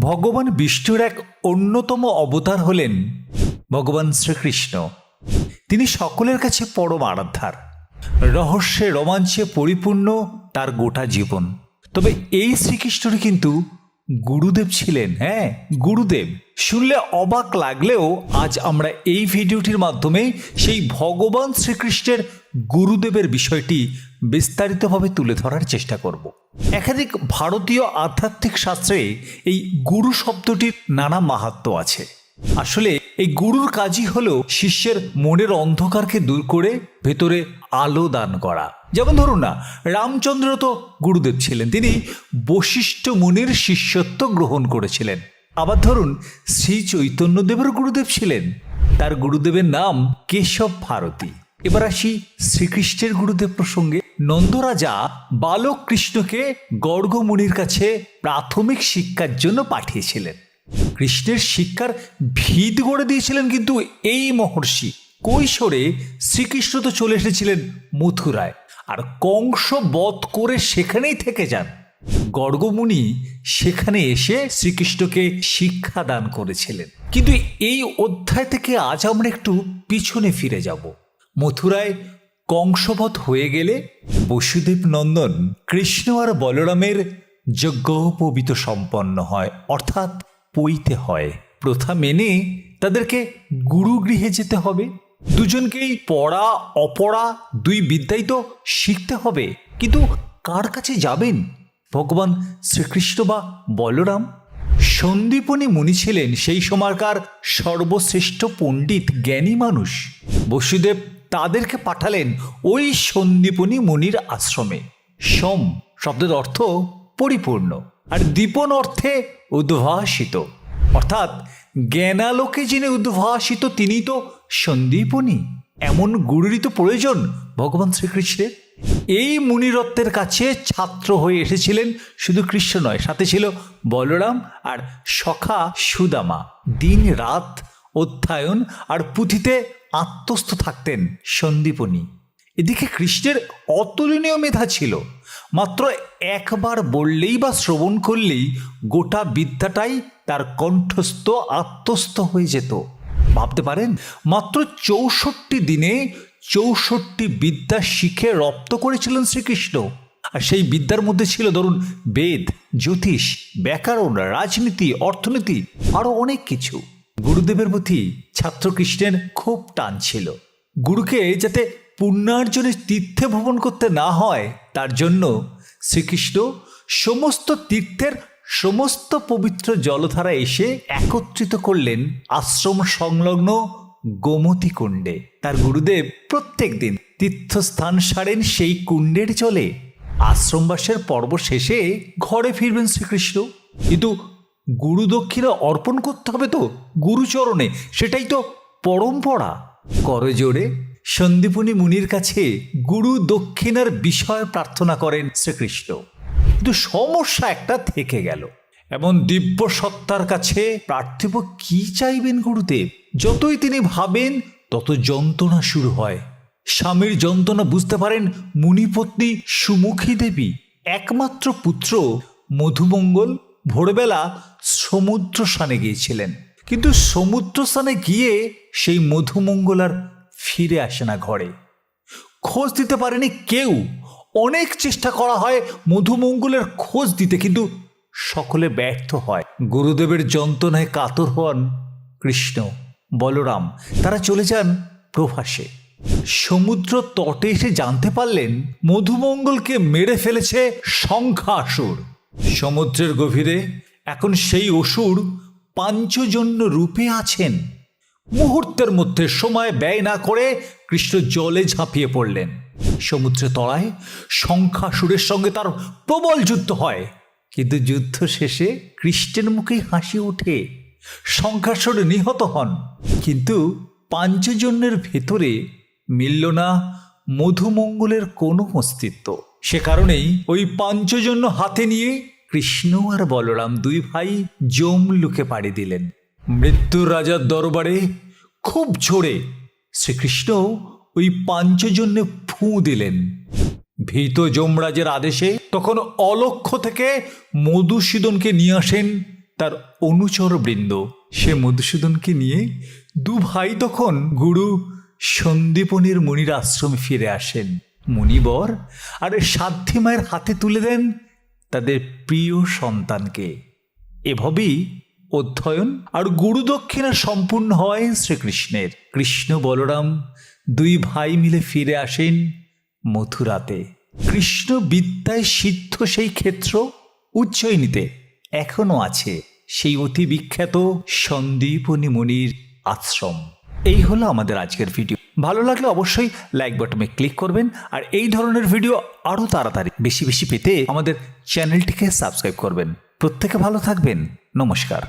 ভগবান বিষ্ণুর এক অন্যতম অবতার হলেন ভগবান শ্রীকৃষ্ণ। তিনি সকলের কাছে পরম আরাধ্যার। রহস্যে, রোমাঞ্চে পরিপূর্ণ তার গোটা জীবন। তবে এই শ্রীকৃষ্ণর কিন্তু গুরুদেব ছিলেন হ্যাঁ গুরুদেব। শুনলে অবাক লাগলেও আজ আমরা এই ভিডিওটির মাধ্যমে সেই ভগবান শ্রীকৃষ্ণের গুরুদেবের বিষয়টি বিস্তারিতভাবে তুলে ধরার চেষ্টা করব। একাধিক ভারতীয় আধ্যাত্মিক শাস্ত্রে এই গুরু শব্দটির নানা মাহাত্ম্য আছে। আসলে এই গুরুর কাজই হলো শিষ্যের মনের অন্ধকারকে দূর করে ভেতরে আলো দান করা। যেমন ধরুন না, রামচন্দ্র তো গুরুদেব ছিলেন, তিনি বশিষ্ঠ মুনির শিষ্যত্ব গ্রহণ করেছিলেন। আবার ধরুন, শ্রী চৈতন্যদেবের গুরুদেব ছিলেন। তার গুরুদেবের নাম কেশব ভারতী। এবার আসি শ্রীকৃষ্ণের গুরুদেব প্রসঙ্গে। নন্দরাজা বালক কৃষ্ণকে গর্গমুনির কাছে প্রাথমিক শিক্ষার জন্য পাঠিয়েছিলেন। কৃষ্ণের শিক্ষার ভিত গড়ে দিয়েছিলেন কিন্তু এই মহর্ষি কৈশোরে শ্রীকৃষ্ণ তো চলে এসেছিলেন মথুরায়। আর কংস বধ করে সেখানেই থেকে যান। গর্গমুনি সেখানে এসে শ্রীকৃষ্ণকে শিক্ষা দান করেছিলেন। কিন্তু এই অধ্যায় থেকে আজ আমরা একটু পিছনে ফিরে যাব। মথুরায় কংসবধ হয়ে গেলে বসুদেব নন্দন কৃষ্ণ আর বলরামের যজ্ঞোপবিত সম্পন্ন হয়, অর্থাৎ পইতে হয়। প্রথা মেনে তাদেরকে গুরুগৃহে যেতে হবে। দুজনকেই পড়া, অপড়া, দুই বিদ্যাই তো শিখতে হবে। কিন্তু কার কাছে যাবেন? ভগবান শ্রীকৃষ্ণ বা বলরাম? সন্দীপনী মুনি ছিলেন সেই সময়কার সর্বশ্রেষ্ঠ পণ্ডিত, জ্ঞানী মানুষ। বসুদেব তাদেরকে পাঠালেন ওই সন্দীপনী মুনির আশ্রমে। সম শব্দের অর্থ পরিপূর্ণ আর দীপন অর্থে উদ্ভাসিত। অর্থাৎ জ্ঞানালোকে যিনি উদ্ভাসিত তিনি তো সন্দীপনী। এমন গুরুরই তো প্রয়োজন ভগবান শ্রীকৃষ্ণের। এই মুনিরত্বের কাছে ছাত্র হয়ে এসেছিলেন শুধু কৃষ্ণ নয়, সাথে ছিল বলরাম আর সখা সুদামা। দিন রাত অধ্যায়ন আর পুঁথিতে আত্মস্থ থাকতেন সন্দীপনী। এদিকে কৃষ্ণের অতুলনীয় মেধা ছিল। মাত্র একবার বললেই বা শ্রবণ করলেই গোটা বিদ্যাটাই তার কণ্ঠস্থ, আত্মস্থ হয়ে যেত। ভাবতে পারেন, মাত্র চৌষট্টি দিনে চৌষট্টি বিদ্যা শিখে রপ্ত করেছিলেন শ্রীকৃষ্ণ। আর সেই বিদ্যার মধ্যে ছিল ধরুন বেদ, জ্যোতিষ, ব্যাকরণ, রাজনীতি, অর্থনীতি আরও অনেক কিছু। গুরুদেবের প্রতি ছাত্র কৃষ্ণের খুব টান ছিল। গুরুকে যাতে পুণ্যার্জনে তীর্থে ভ্রমণ করতে না হয়, তার জন্য শ্রীকৃষ্ণ সমস্ত তীর্থের সমস্ত পবিত্র জলধারা এসে একত্রিত করলেন আশ্রম সংলগ্ন গোমতী কুণ্ডে। তার গুরুদেব প্রত্যেক দিন তীর্থস্থান সারেন সেই কুণ্ডের জলে। আশ্রমবাসের পর্ব শেষে ঘরে ফিরবেন শ্রীকৃষ্ণ। কিন্তু গুরু দক্ষিণা অর্পণ করতে হবে তো গুরুচরণে, সেটাই তো পরম্পরা। করজোড়ে সন্দীপনী মুনির কাছে গুরু দক্ষিণার বিষয় প্রার্থনা করেন শ্রীকৃষ্ণ। কিন্তু সমস্যা একটা থেকে গেল। এমন দিব্য সত্তার কাছে পার্থিব কি চাইবেন গুরুদেব? যতই তিনি ভাবেন, তত যন্ত্রণা শুরু হয়। স্বামীর যন্ত্রণা বুঝতে পারেন মুনিপত্নী সুমুখী দেবী, একমাত্র পুত্র মধুমঙ্গল ভোরবেলা সমুদ্র স্থানে গিয়েছিলেন। কিন্তু সমুদ্র স্থানে গিয়ে সেই মধুমঙ্গল আর ফিরে আসে না ঘরে। খোঁজ দিতে পারেনি কেউ। অনেক চেষ্টা করা হয় মধুমঙ্গলের খোঁজ দিতে, কিন্তু সকলে ব্যর্থ হয়। গুরুদেবের যন্ত্রণায় কাতর হন কৃষ্ণ। বলরাম, তারা চলে যান প্রভাসে। সমুদ্র তটে এসে জানতে পারলেন মধুমঙ্গলকে মেরে ফেলেছে সংখ্যাসুর সমুদ্রের গভীরে এখন সেই অসুর পাঞ্চজন্য রূপে আছেন। মুহূর্তের মধ্যে সময় ব্যয় না করে কৃষ্ণ জলে ঝাঁপিয়ে পড়লেন। সমুদ্রে তলায় সংখ্যাসুরের সঙ্গে তার প্রবল যুদ্ধ হয়। কিন্তু যুদ্ধ শেষে কৃষ্ণের মুখে হাসি ওঠে। সংখ্যাসুর নিহত হন। কিন্তু পাঞ্চজন্যের ভেতরে মিলল না মধুমঙ্গলের কোনো অস্তিত্ব। সে কারণেই ওই পাঞ্চজন্য হাতে নিয়ে কৃষ্ণ আর বলরাম দুই ভাই জমলুকে পাড়ি দিলেন। মৃত্যুর রাজার দরবারে খুব জোরে শ্রীকৃষ্ণ ওই পাঞ্চজন্যে ফু দিলেন। ভীত যমরাজের আদেশে তখন অলক্ষ্য থেকে মধুসূদনকে নিয়ে আসেন তার অনুচর বৃন্দ। সে মধুসূদনকে নিয়ে দু ভাই তখন গুরু সন্দীপনীর মুনির আশ্রমে ফিরে আসেন। মুনিবর আর সাধ্যী মায়ের হাতে তুলে দেন তাদের প্রিয় সন্তানকে। এভাবেই অধ্যয়ন আর গুরু দক্ষিণা সম্পূর্ণ হয় শ্রীকৃষ্ণের। কৃষ্ণ বলরাম দুই ভাই মিলে ফিরে আসেন মথুরাতে। কৃষ্ণ বিদ্যায় সিদ্ধ সেই ক্ষেত্র উজ্জয়িনীতে। এখনও আছে সেই অতি বিখ্যাত সন্দীপনী মুনির আশ্রম। এই হলো আমাদের আজকের ভিডিও। ভালো লাগলে অবশ্যই লাইক বাটনে ক্লিক করবেন আর এই ধরনের ভিডিও আরও তাড়াতাড়ি বেশি বেশি পেতে আমাদের চ্যানেলটিকে সাবস্ক্রাইব করবেন। প্রত্যেকে ভালো থাকবেন। নমস্কার।